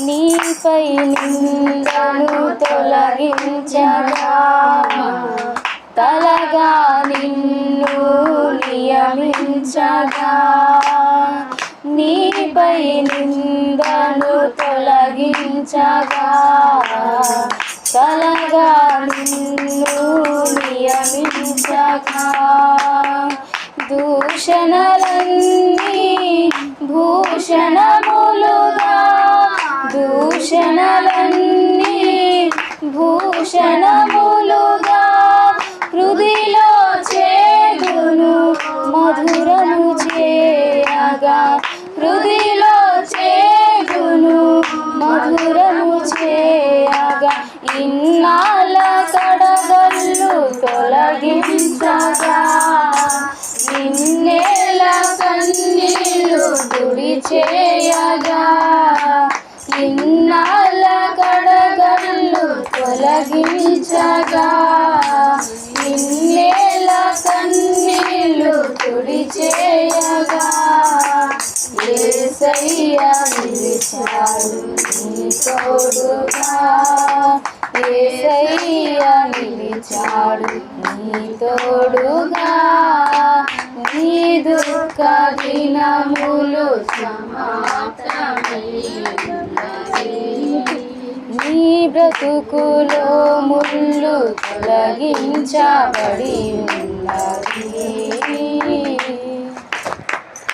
నీపై నిందను తొలగించగా. తలగా నిన్ను నియమించగా. నీపై నిందను తొలగించగా. తలగా నిన్ను నియమించగా. దూషణలన్నీ భూషణ క్షణములుగా హృదిలో చేదును మధురము చేయగా హృదిలో చేదును మధురము చేయగా ఇన్నాళ్ళ కడగల్లు తొలగించగా నిన్నేల కన్నీళ్ళు తుడి చేయగా ఇన్న తొలగించగా నిన్నేల కన్నీళ్ళు తుడి చేయగా ఏసయ్య నిలిచాడు నీ తోడుగా ఏసయ్య నిలిచాడు నీ తోడుగా. నీ దుఃఖ దినములు నీ బ్రతుకులో ముళ్ళు తొలగించబడి ఉన్నది.